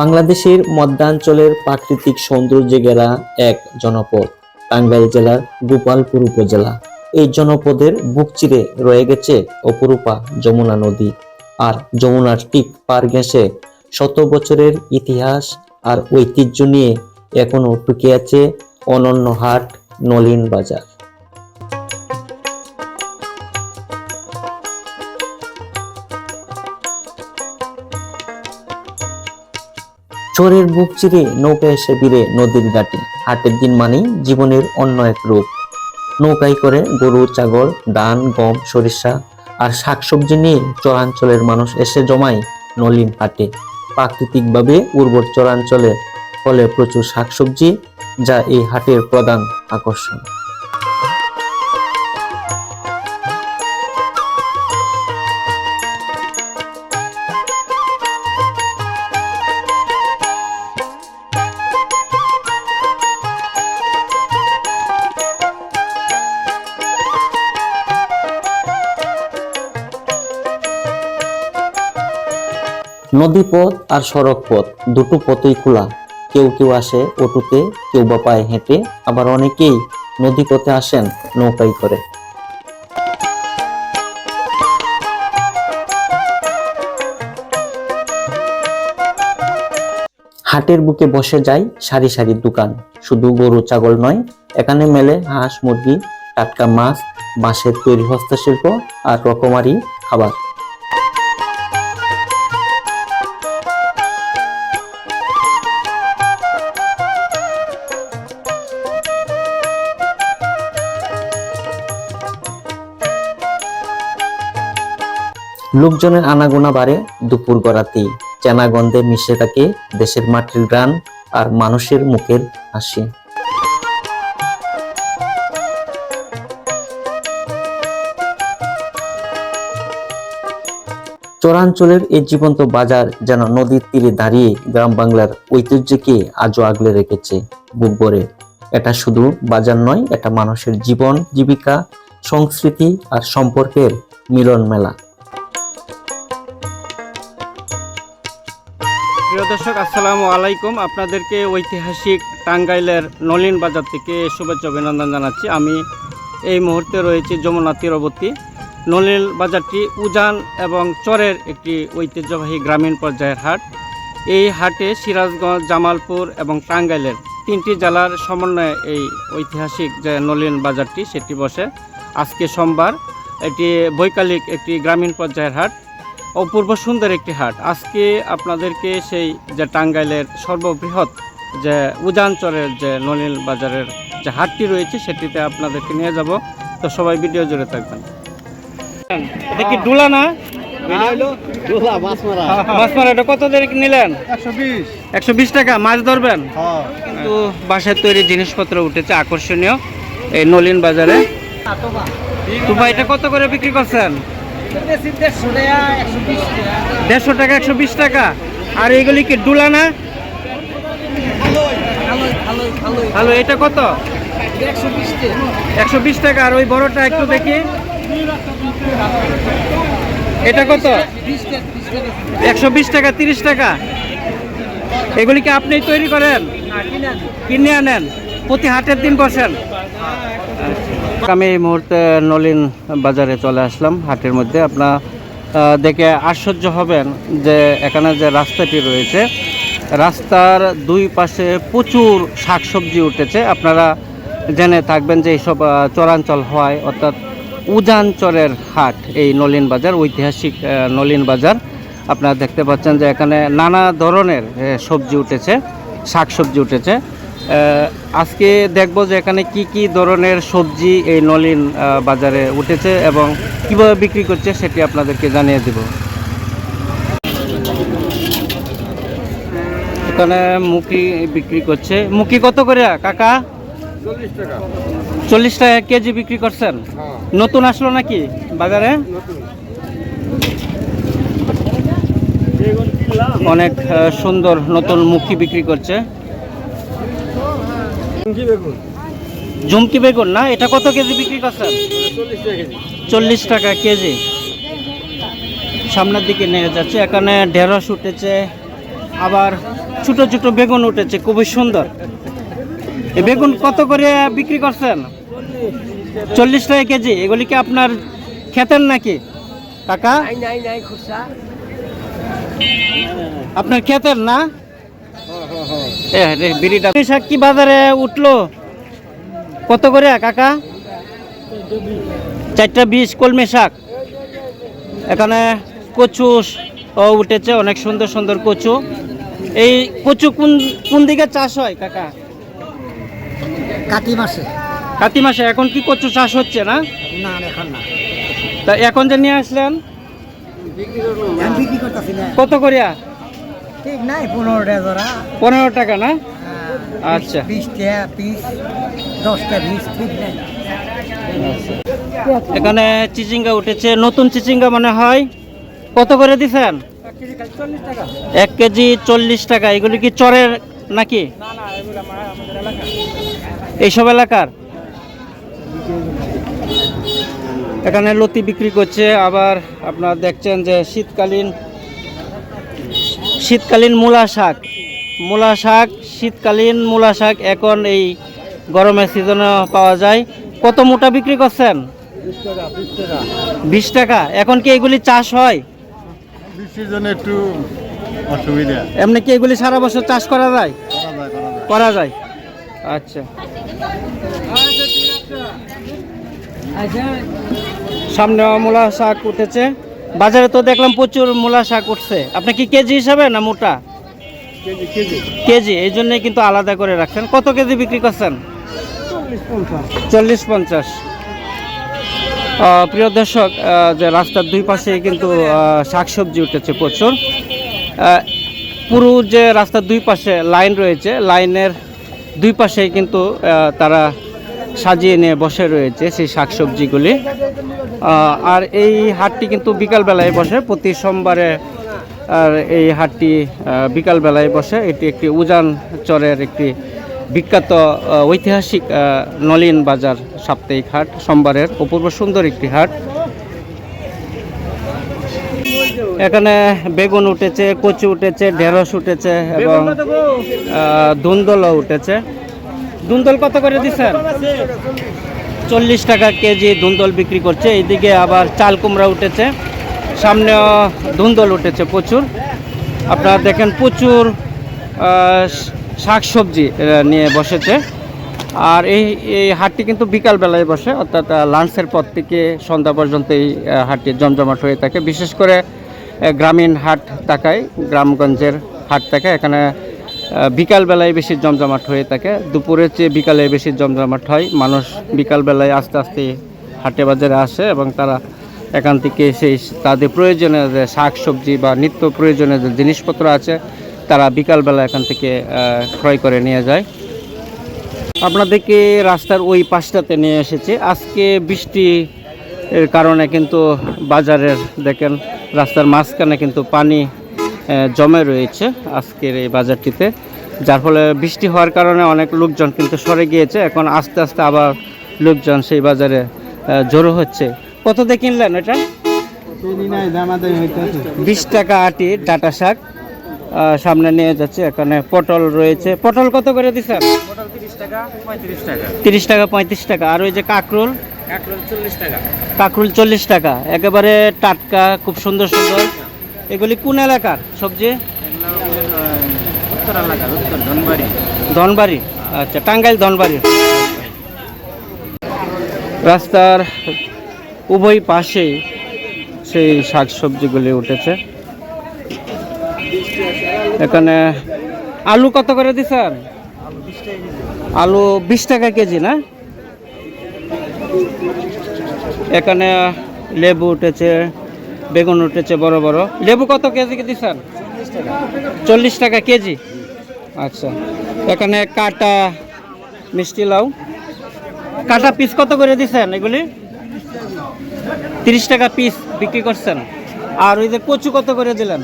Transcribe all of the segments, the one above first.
বাংলাদেশের মধ্যাঞ্চলের প্রাকৃতিক সৌন্দর্যে ঘেরা এক জনপদ। টাঙ্গাইল জেলার গোপালপুর উপজেলা। এই জনপদের বুক চিরে রয়ে গেছে অপরূপা যমুনা নদী। আর যমুনার ঠিক পার ঘেঁষে শত বছরের ইতিহাস আর ঐতিহ্য নিয়ে এখনও টুকে আছে অনন্য হাট, নলিন বাজার। চোরের বুক চিরে নৌকা এসে ভিড়ে নদীর ঘাটে। হাটের দিন মানেই জীবনের অন্য এক রূপ। নৌকায় করে গরু, ছাগল, ধান, গম, সরিষা আর শাকসবজি নিয়ে চরাঞ্চলের মানুষ এসে জমায় নলিন হাটে। প্রাকৃতিকভাবে উর্বর চরাঞ্চলে ফলে প্রচুর শাকসবজি যা এই হাটের প্রধান আকর্ষণ। নদী পথ আর সড়ক পথ দুটো পথই খোলা। কেউ কেউ আসে অটোতে কেউ বা পায়ে হেঁটে, আবার অনেকেই নদী পথে আসেন নৌকায় করে। হাটের বুকে বসে যায় সারি সারি দোকান। শুধু গরু, ছাগল নয়, এখানে মেলে হাঁস, মুরগি, টাটকা মাছ, বাঁশের তৈরি হস্তশিল্প আর রকমারি খাবার। লোকজনের আনাগোনা বাড়ে দুপুর গড়াতেই। চেনা গন্ধে মিশে থাকে দেশের মাটির গ্রান আর মানুষের মুখের হাসি। চরাঞ্চলের এই জীবন্ত বাজার যেন নদীর তীরে দাঁড়িয়ে গ্রাম বাংলার ঐতিহ্যকে আজও আগলে রেখেছে বুক ভরে। এটা শুধু বাজার নয়, এটা মানুষের জীবন, জীবিকা, সংস্কৃতি আর সম্পর্কের মিলন মেলা প্রিয় দর্শক, আসসালামু আলাইকুম। আপনাদেরকে ঐতিহাসিক টাঙ্গাইলের নলিন বাজার থেকে শুভেচ্ছা অভিনন্দন জানাচ্ছি। আমি এই মুহূর্তে রয়েছি যমুনা তীরবর্তী। নলিন বাজারটি উজান এবং চরের একটি ঐতিহ্যবাহী গ্রামীণ পর্যায়ের হাট। এই হাটে সিরাজগঞ্জ, জামালপুর এবং টাঙ্গাইলের তিনটি জেলার সমন্বয়ে এই ঐতিহাসিক যে নলিন বাজারটি, সেটি বসে। আজকে সোমবার এটি বৈকালিক একটি গ্রামীণ পর্যায়ের হাট। অপূর্ব সুন্দর একটি হাট। আজকে আপনাদেরকে সেই যে টাঙ্গাইলের সর্ববৃহৎ যে উজানচরের যে নলিল বাজারের যে হাটটি রয়েছে সেটিতে আপনাদেরকে নিয়ে যাব। তো সবাই ভিডিও জুড়ে থাকবেন। এটা কি ডুলা না? মাছ মারা এটা কত দিয়ে নিলেন? একশো বিশ। টাকা মাছ ধরবেন? হ্যাঁ কিন্তু বাসায় তৈরি জিনিসপত্র উঠেছে আকর্ষণীয় এই নলিন বাজারে। তো ভাই এটা কত করে বিক্রি করছেন? দেড়শো টাকা, একশো বিশ টাকা। আর এগুলি কি ডুলা না? হ্যালো এটা কত? একশো বিশ টাকা। আর ওই বড়টা একটু দেখি। এটা কত? একশো বিশ টাকা, তিরিশ টাকা। এগুলি কি আপনি তৈরি করেন? কিনে আনেন? প্রতি হাটের দিন বসেন? আমি এই মুহূর্তে নলিন বাজারে চলে আসলাম, হাটের মধ্যে। আপনার দেখে আশ্চর্য হবেন যে এখানে যে রাস্তাটি রয়েছে, রাস্তার দুই পাশে প্রচুর শাকসবজি উঠেছে। আপনারা জেনে থাকবেন যে এইসব চরাঞ্চল হয়, অর্থাৎ উজানচরের হাট, এই নলিন বাজার, ঐতিহাসিক নলিন বাজার। আপনারা দেখতে পাচ্ছেন যে এখানে নানা ধরনের সবজি উঠেছে, শাকসবজি উঠেছে। আজকে দেখব যে এখানে কি কি ধরনের সবজি এই নলিন বাজারে উঠেছে এবং কীভাবে বিক্রি করছে সেটি আপনাদেরকে জানিয়ে দেব। এখানে মুখি বিক্রি করছে। মুখি কত করে কাকা? চল্লিশ টাকা। কেজি বিক্রি করছেন? হ্যাঁ। নতুন আসলো নাকি বাজারে? অনেক সুন্দর নতুন মুখি বিক্রি করছে। কি বেগুন। ঝুমকি বেগুন না? এটা কত কেজি বিক্রি করছেন? চল্লিশ টাকা কেজি। টাকা সামনের দিকে নিয়ে যাচ্ছে। এখানে ঢেঁড়স উঠেছে আবার ছোট ছোট বেগুন উঠেছে খুবই সুন্দর। এই বেগুন কত করে বিক্রি করছেন? চল্লিশ টাকা কেজি। এগুলি কি আপনার খেতেন নাকি? কাকা? আপনার খেতেন না? বিড়িটা শাক কি বাজারে উঠল? কত করে কাকা? চারটা বিশ কলমি শাক। এখানে কচু উঠেছে অনেক সুন্দর সুন্দর কচু। এই কচু কোন কোন দিকে চাষ হয় কাকা? কাতি মাসে। কাতি মাসে এখন কি কচু চাষ হচ্ছে না? না এখন না। তা এখন যে নিয়ে আসলেন? কত করিয়া? ঠিক নাই পনেরোটা জোড়া পনেরো টাকা না? আচ্ছা। বিশটা পিস দশটা পিস ঠিক নাই। এখানে চিচিঙ্গা উঠেছে নতুন চিচিঙ্গা মনে হয়। কত করে দিছেন? এক কেজি চল্লিশ টাকা এগুলি কি চরের নাকি? এইসব এলাকার? এখানে লতি বিক্রি করছে আবার আপনারা দেখছেন যে শীতকালীন শীতকালীন মূলা শাক। মূলা শাক শীতকালীন মূলা শাক এখন এই গরমের সিজনে পাওয়া যায়। কত মোটা বিক্রি করছেন? বিশ টাকা। এখন কি এগুলি চাষ হয়? একটু অসুবিধা। এমনি কি এগুলি সারা বছর চাষ করা যায়? করা যায় করা যায়। করা যায়। আচ্ছা। সামনে মূলা শাক উঠেছে। বাজারে তো দেখলাম প্রচুর মূলা শাক উঠছে। আপনি কি কেজি হিসাবে না মোটা? কেজি এই জন্যই কিন্তু আলাদা করে রাখছেন। কত কেজি বিক্রি করছেন? চল্লিশ পঞ্চাশ। প্রিয় দর্শক যে রাস্তার দুই পাশে কিন্তু শাকসবজি উঠেছে প্রচুর। পুরো যে রাস্তার দুই পাশে লাইন রয়েছে লাইনের দুই পাশেই কিন্তু তারা সাজিয়ে নিয়ে বসে রয়েছে সেই শাকসবজিগুলি। আর এই হাটটি কিন্তু বিকালবেলায় বসে প্রতি সোমবারে আর এই হাটটি বিকালবেলায় বসে। এটি একটি উজান চরের একটি বিখ্যাত ঐতিহাসিক নলিন বাজার সাপ্তাহিক হাট সোমবারের অপূর্ব সুন্দর একটি হাট। এখানে বেগুন উঠেছে কচু উঠেছে ঢেঁড়স উঠেছে এবং ধুন্দলও উঠেছে। ধুন্দল কত করে দিচ্ছেন? চল্লিশ টাকা কেজি ধুন্দল বিক্রি করছে। এইদিকে আবার চাল কুমড়া উঠেছে। সামনেও ধুন্দল উঠেছে প্রচুর। আপনারা দেখেন প্রচুর শাক সবজি নিয়ে বসেছে। আর এই এই হাটটি কিন্তু বিকালবেলায় বসে, অর্থাৎ লাঞ্চের পর থেকে সন্ধ্যা পর্যন্ত এই হাটটি জমজমাট হয়ে থাকে। বিশেষ করে গ্রামীণ হাট থাকায়, গ্রামগঞ্জের হাট থাকে। এখানে বিকালবেলায় বেশি জমজমাট হয়ে থাকে। দুপুরের চেয়ে বিকালে বেশি জমজমাট হয়। মানুষ বিকালবেলায় আস্তে আস্তে হাটে বাজারে আসে এবং তারা এখান থেকে সেই তাদের প্রয়োজনীয় যে শাক সবজি বা নিত্য প্রয়োজনীয় যে জিনিসপত্র আছে, তারা বিকালবেলা এখান থেকে ক্রয় করে নিয়ে যায়। আপনাদেরকে রাস্তার ওই পাশটাতে নিয়ে এসেছি। আজকে বৃষ্টি এর কারণে কিন্তু বাজারের, দেখেন, রাস্তার মাঝখানে কিন্তু পানি জমে রয়েছে আজকের এই বাজারটিতে যার ফলে বৃষ্টি হওয়ার কারণে অনেক লোকজন কিন্তু সরে গিয়েছে। এখন আস্তে আস্তে আবার লোকজন সেই বাজারে জড়ো হচ্ছে। কত দিয়ে কিনলেন এটা? বিশ টাকা আটি ডাটা শাক সামনে নিয়ে যাচ্ছে। এখানে পটল রয়েছে। পটল কত করে দিচ্ছেন? তিরিশ টাকা পঁয়ত্রিশ টাকা। তিরিশ টাকা পঁয়ত্রিশ টাকা। আর ওই যে কাকরুল? একশো চল্লিশ টাকা। কাকরুল চল্লিশ টাকা। একেবারে টাটকা খুব সুন্দর সুন্দর। এগুলি কোন এলাকার সবজি? ধনবাড়ি। আচ্ছা টাঙ্গাইল ধনবাড়ি। রাস্তার উভয় পাশেই সেই শাক সবজিগুলি উঠেছে। এখানে আলু কত করে দিচ্ছেন আলু বিশ টাকা কেজি না? এখানে লেবু উঠেছে। বেগুন উঠেছে বড় বড়। লেবু কত কেজি দিচ্ছেন? চল্লিশ টাকা কেজি। আচ্ছা এখানে কাটা মিষ্টি লাউ। কাটা পিস কত করে দিচ্ছেন এগুলি? তিরিশ টাকা পিস বিক্রি করছেন। আর ওই যে কচু কত করে দিলেন?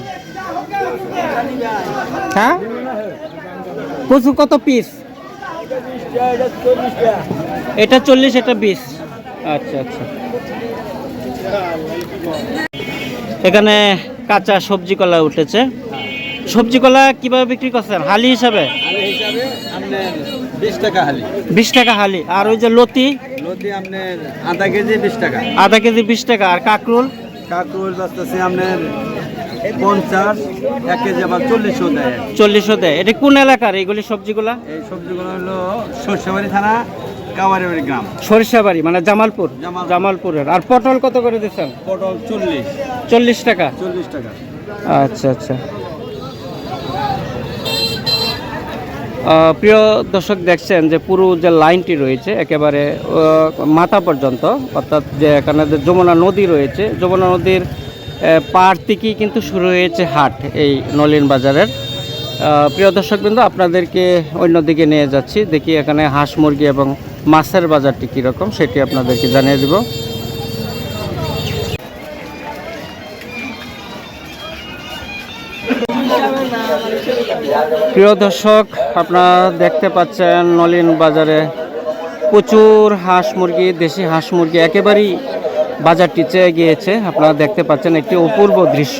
হ্যাঁ? কচু কত পিস এটা চল্লিশ, এটা বিশ। আচ্ছা আচ্ছা। এখানে কাঁচা সবজি কলা উঠেছে। সবজি কলা কীভাবে বিক্রি করছেন? হালি হিসাবে? বিশ টাকা হালি। আর ওই যে লতি? আধা কেজি বিশ টাকা। আধা কেজি বিশ টাকা। আর কাকরুল? কাকুর বাঁচতেছে আপনার পঞ্চাশ এক কেজি আবার চল্লিশও দেয়। চল্লিশও দেয়। এটা কোন এলাকার? এইগুলি সবজিগুলা? এই সবজিগুলো হলো সর্ষেবাড়ি থানা কাওয়ারিবাড়ি গ্রাম। সরিষাবাড়ি মানে জামালপুর। জামালপুর। জামালপুরের। আর পটল কত করে দিচ্ছেন? পটল চল্লিশ। চল্লিশ টাকা? চল্লিশ টাকা। আচ্ছা আচ্ছা। প্রিয় দর্শক দেখছেন যে পুরো যে লাইনটি রয়েছে একেবারে মাথা পর্যন্ত অর্থাৎ যে এখানে যে যমুনা নদী রয়েছে যমুনা নদীর পাড় থেকেই কিন্তু শুরু হয়েছে হাট এই নলিন বাজারের। প্রিয় দর্শক বিন্দু আপনাদেরকে অন্যদিকে নিয়ে যাচ্ছি। দেখি এখানে হাঁস মুরগি এবং মাছের বাজারটি কীরকম সেটি আপনাদেরকে জানিয়ে দেব। প্রিয় দর্শক, আপনারা দেখতে পাচ্ছেন নলিন বাজারে প্রচুর হাঁস মুরগি, দেশি হাঁস মুরগি একেবারেই বাজারটি চেয়ে গিয়েছে। আপনারা দেখতে পাচ্ছেন একটি অপূর্ব দৃশ্য।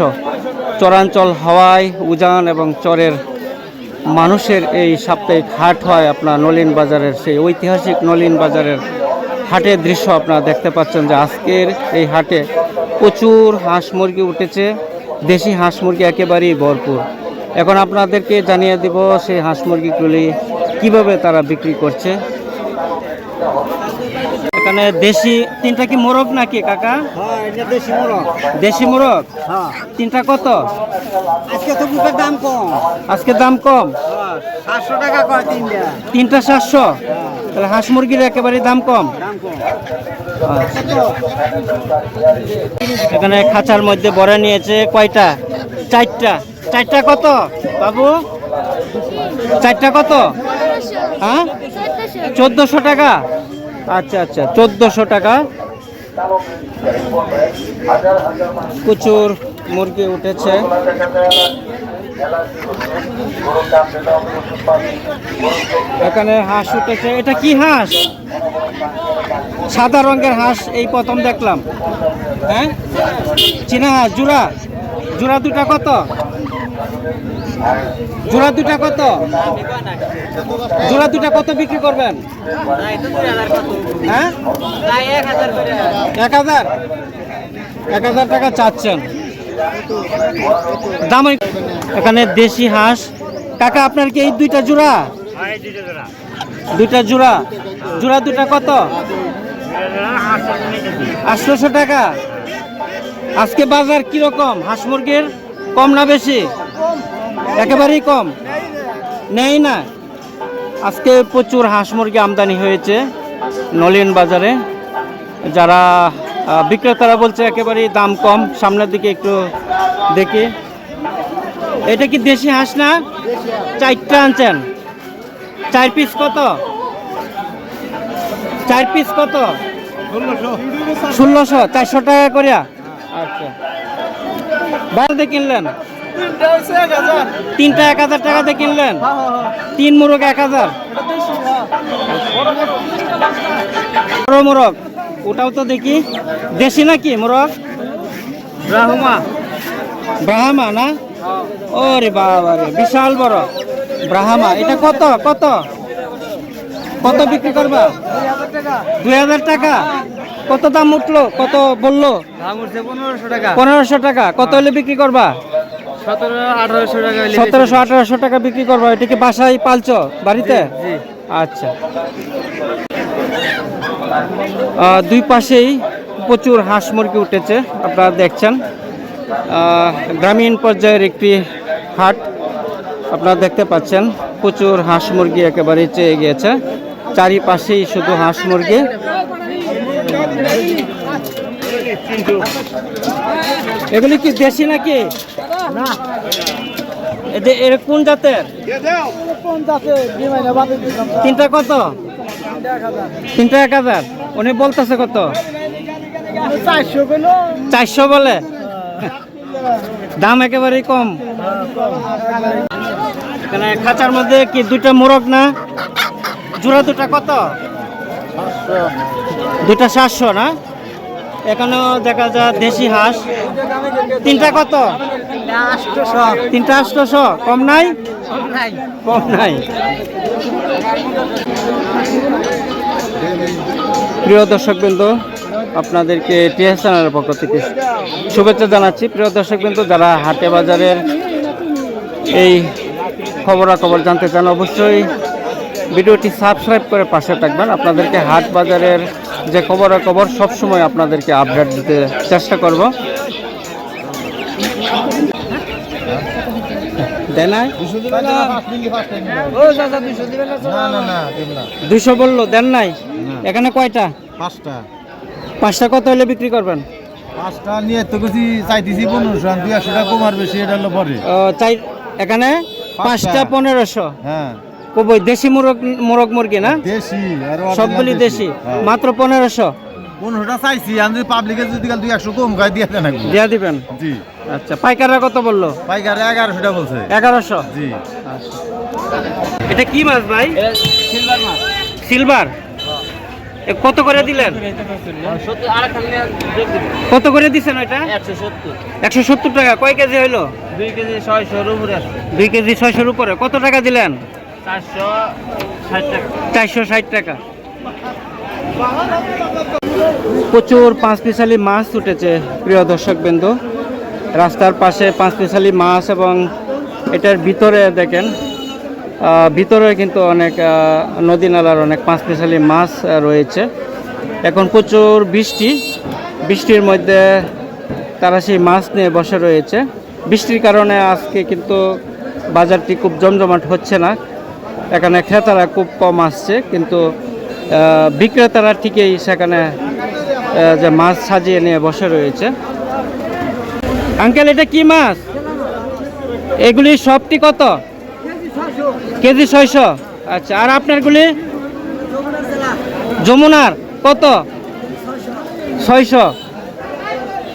চরাঞ্চল হাওয়ায় উজান এবং চরের মানুষের এই সাপ্তাহিক হাট হয় আপনার নলিন বাজারের, সেই ঐতিহাসিক নলিন বাজারের হাটের দৃশ্য আপনারা দেখতে পাচ্ছেন যে আজকের এই হাটে প্রচুর হাঁস মুরগি উঠেছে, দেশি হাঁস মুরগি একেবারেই ভরপুর। এখন আপনাদেরকে জানিয়ে দেব সেই হাঁস মুরগিগুলি কীভাবে তারা বিক্রি করছে। এখানে দেশি তিনটা কি মোরগ নাকি কাকা? হ্যাঁ দেশি মোরগ। দেশি মোরগ? হ্যাঁ। তিনটা কত? আজকে তো বুকের দাম কম। আজকে দাম কম? হ্যাঁ সাতশো টাকা কয় তিনটা? তিনটা সাতশো? তাহলে হাঁস মুরগির একেবারে দাম কম? দাম কম। আচ্ছা। এখানে খাঁচার মধ্যে বড়া নিয়েছে কয়টা? চারটা। চারটা কত বাবু? চারটা কত? হ্যাঁ? চোদ্দোশো টাকা? আচ্ছা আচ্ছা চোদ্দোশো টাকা। প্রচুর মুরগি উঠেছে। এখানে হাঁস উঠেছে। এটা কি হাঁস? সাদা রঙের হাঁস, এই প্রথম দেখলাম। হ্যাঁ? চীনা হাঁস জোড়া জোড়া দুটা কত? জোড়া দুটা কত? জোড়া দুটা কত বিক্রি করবেন? হ্যাঁ? এক হাজার। এক হাজার টাকা চাচ্ছেন। দাম এখানে দেশি হাঁস। কাকা, আপনার কি এই দুইটা জোড়া? দুইটা জোড়া। জোড়া দুটা কত? আটশোশো টাকা। আজকে বাজার কীরকম? হাঁস মুরগির কম না বেশি? একেবারেই কম? নেই না। আজকে প্রচুর হাঁস মুরগি আমদানি হয়েছে নলিন বাজারে। যারা বিক্রেতারা বলছে একেবারেই দাম কম। সামনের দিকে একটু দেখি। এটা কি দেশি হাঁস না? চারটা আনছেন। চার পিস কত? চার পিস কত? ষোলোশো। চারশো টাকা করিয়া। আচ্ছা। বাড়িতে কিনলেন? তিনটা এক হাজার টাকাতে কিনলেন? তিন মোরগ এক হাজার। বড় মোরগ ওটাও তো দেখি। দেশি নাকি মোরগ? ব্রাহ্মা। ব্রাহ্মা না? ওরে বাবা রে বিশাল বড়। ব্রাহ্মা এটা কত? কত? কত বিক্রি করবা? দুই হাজার টাকা। কত দাম উঠল? কত বলল? পনেরোশো টাকা। পনেরোশো টাকা। কত হলে বিক্রি করবা? সতেরোশো আঠারোশো টাকা বিক্রি করবা। এটা কি বাসায় পালছো? বাড়িতে? আচ্ছা। দুই পাশেই প্রচুর হাঁস মুরগি উঠেছে আপনারা দেখছেন। আহ, গ্রামীণ পর্যায়ের একটি হাট আপনারা দেখতে পাচ্ছেন। প্রচুর হাঁস মুরগি একেবারে চেয়ে গিয়েছে। চারিপাশেই শুধু হাঁস মুরগি। এগুলি কি দেশি নাকি? না। এর কোন জাতের? তিনটা কত? তিনটা এক হাজার। উনি বলতেছে কত? চারশো বলে। দাম একেবারেই কম। খাঁচার মধ্যে কি দুইটা মোরগ না? জোড়া দুটা কত? দুটা সাতশো না? এখানেও দেখা যায় দেশি হাঁস। তিনটা কত? তিনটা আটশোশো কম নাই? কম নাই। প্রিয় দর্শক দর্শকবৃন্দ আপনাদেরকে টিএস চ্যানেলের পক্ষ থেকে শুভেচ্ছা জানাচ্ছি। প্রিয় দর্শক দর্শকবৃন্দ যারা হাটে বাজারের এই খবরাখবর জানতে চান অবশ্যই ভিডিওটি সাবস্ক্রাইব করে পাশে থাকবেন। আপনাদেরকে হাট বাজারের যে খবরাখবর সবসময় আপনাদেরকে আপডেট দিতে চেষ্টা করব। দুশো বলল দেন নাই? এখানে কয়টা? পাঁচটা। পাঁচটা কত হলে বিক্রি করবেন? পাঁচটা নিয়ে তো কিছু চাইতেছি পনেরোশো দুই একশো টাকা কমার বেশি এটা হলো পরে। ও, চাই এখানে? পাঁচটা পনেরোশো। হ্যাঁ। কবই দেশি মুরগ মুরগ মুরগি না? দেশি সবগুলি দেশি। হ্যাঁ। মাত্র পনেরোশো? পনেরোটা চাইছি আমি যদি পাবলিকে যদি কাল দুই একশো কম খাই দিয়ে দেন। দিয়া দিবেন? জি। আচ্ছা পাইকাররা কত বলল? পাইকারে এগারোশো টাকা বলছে। এগারোশো? জি। এটা কি মাছ ভাই? সিলভার মাছ। এ কত করে দিলেন? কত করে দিছেন ওইটা? একশো সত্তর। টাকা। কয় কেজি হইল? দুই কেজি ছয়শোর উপরে দুই কেজি ছয়শোর উপরে। কত টাকা দিলেন? চারশো ষাট টাকা। প্রচুর পাঁচ পিসালি মাছ উঠেছে, প্রিয় দর্শক বিন্দু রাস্তার পাশে পাঁচ পিসালি মাছ এবং এটার ভিতরে দেখেন ভিতরে কিন্তু অনেক নদী নালার অনেক পাঁচ পিসালি মাছ রয়েছে। এখন প্রচুর বৃষ্টি, বৃষ্টির মধ্যে তারা সেই মাছ নিয়ে বসে রয়েছে। বৃষ্টির কারণে আজকে কিন্তু বাজারটি খুব জমজমাট হচ্ছে না। এখানে ক্রেতারা খুব কম আসছে, কিন্তু বিক্রেতারা ঠিকই সেখানে যে মাছ সাজিয়ে নিয়ে বসে রয়েছে। আঙ্কেল, এটা কি মাছ? এগুলি সবটি কত? কেজি ছয়শো। আচ্ছা আর আপনারগুলি? যমুনার কত? ছয়শো।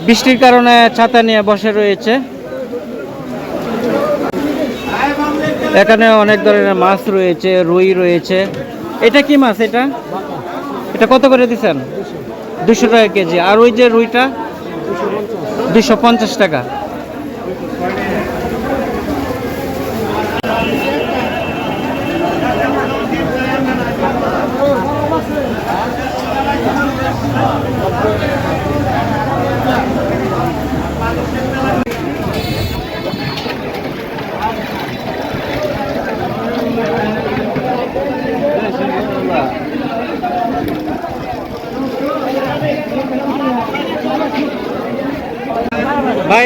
বৃষ্টির কারণে ছাতা নিয়ে বসে রয়েছে। এখানে অনেক ধরনের মাছ রয়েছে, রুই রয়েছে। এটা কি মাছ এটা? এটা কত করে দিচ্ছেন? দুশো টাকা কেজি। আর ওই যে রুইটা? দুশো পঞ্চাশ টাকা।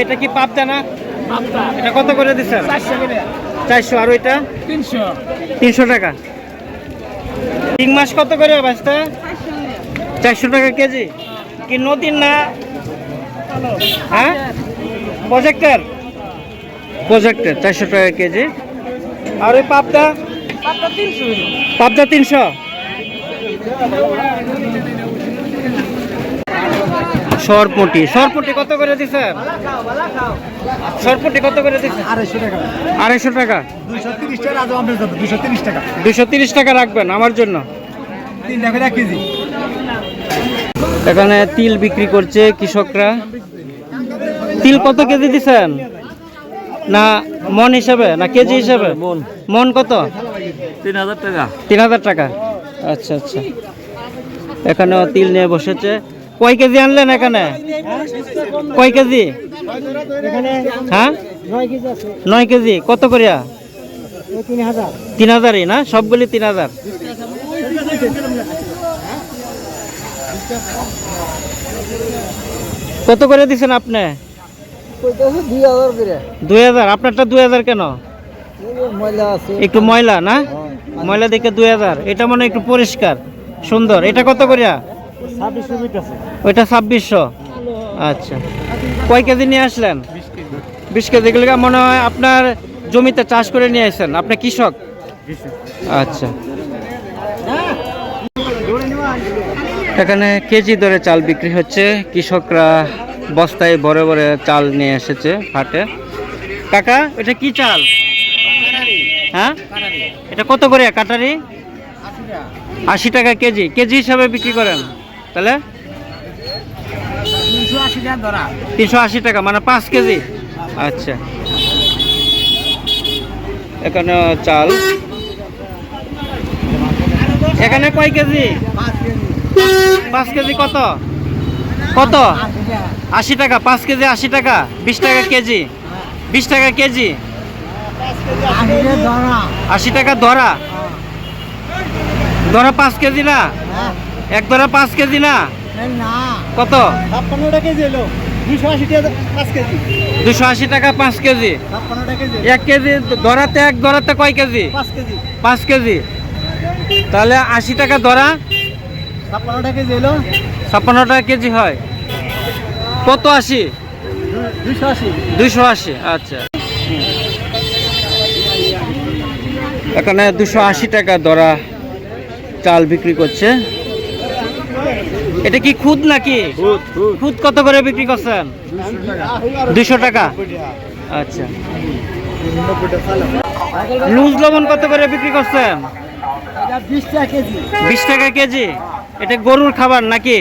এটা কি পাবদা না? এটা কত করে দিচ্ছেন? চারশো আর ওইটা? তিনশো। তিনশো টাকা। তিন মাস কত করে বাঁচতে চারশো টাকা কেজি? কি নদীর না? হ্যাঁ? প্রজেক্টের? প্রজেক্টের চারশো টাকা কেজি। আর ওই পাবদা? পাবদা তিনশো। সরপুটি। সরপুটি কত করে দিচ্ছেন সরপুটি কত করে দিচ্ছেন আড়াইশো টাকা। আড়াইশো টাকা। দুশো তিরিশ টাকা। রাখবেন আমার জন্য। কেজি। এখানে তিল বিক্রি করছে কৃষকরা। তিল কত কেজি দিচ্ছেন না মন হিসাবে? না কেজি হিসাবে? মন। মন কত? তিন হাজার টাকা। তিন হাজার টাকা। আচ্ছা আচ্ছা। এখানেও তিল নিয়ে বসেছে। কয় কেজি আনলেন এখানে? কয় কেজি? হ্যাঁ? নয় কেজি। কত করিয়া? তিন হাজার তিন হাজারই না? সবগুলি তিন হাজার। কত করে দিছেন আপনি? দুই হাজার। আপনারটা দুই হাজার কেন? একটু ময়লা না? ময়লা দেখে দুই হাজার। এটা মনে একটু পরিষ্কার, সুন্দর। এটা কত করিয়া? ওইটা ছাব্বিশশো? আচ্ছা। কয় কেজি নিয়ে আসলেন? বিশ কেজি। এগুলো মনে হয় আপনার জমিতে চাষ করে নিয়ে আসছেন? আপনি কৃষক? আচ্ছা। এখানে কেজি দরে চাল বিক্রি হচ্ছে। কৃষকরা বস্তায় বড় বড় চাল নিয়ে এসেছে হাটে। কাকা এটা কি চাল? হ্যাঁ? এটা কত করে? কাটারি? আশি টাকা কেজি। কেজি হিসাবে বিক্রি করেন? তাহলে? তিনশো আশি টাকা মানে পাঁচ কেজি। আচ্ছা। এখানে চাল। এখানে কয় কেজি? পাঁচ কেজি কত? কত? আশি টাকা, পাঁচ কেজি আশি টাকা, বিশ টাকা কেজি। বিশ টাকা কেজি। আশি টাকা ধরা। ধরা পাঁচ কেজি না? এক ধরা পাঁচ কেজি না? না। কত? দুশো আশি টাকা পাঁচ কেজি। এক কেজি ধরাতে এক ধরাতে কয় কেজি? পাঁচ কেজি। তাহলে আশি টাকা ধরা। ছাপ্পান্ন টাকা কেজি হয়। কত আশি? দুশো আশি। আচ্ছা। এখানে দুশো আশি টাকা দরা চাল বিক্রি করছে। এটা কি খুদ নাকি? খুদ কত করে বিক্রি করছেন? দুশো টাকা? আচ্ছা। লুজ লবণ কত করে বিক্রি করছেন? বিশ টাকা কেজি। এটা গরুর খাবার নাকি?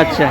আচ্ছা।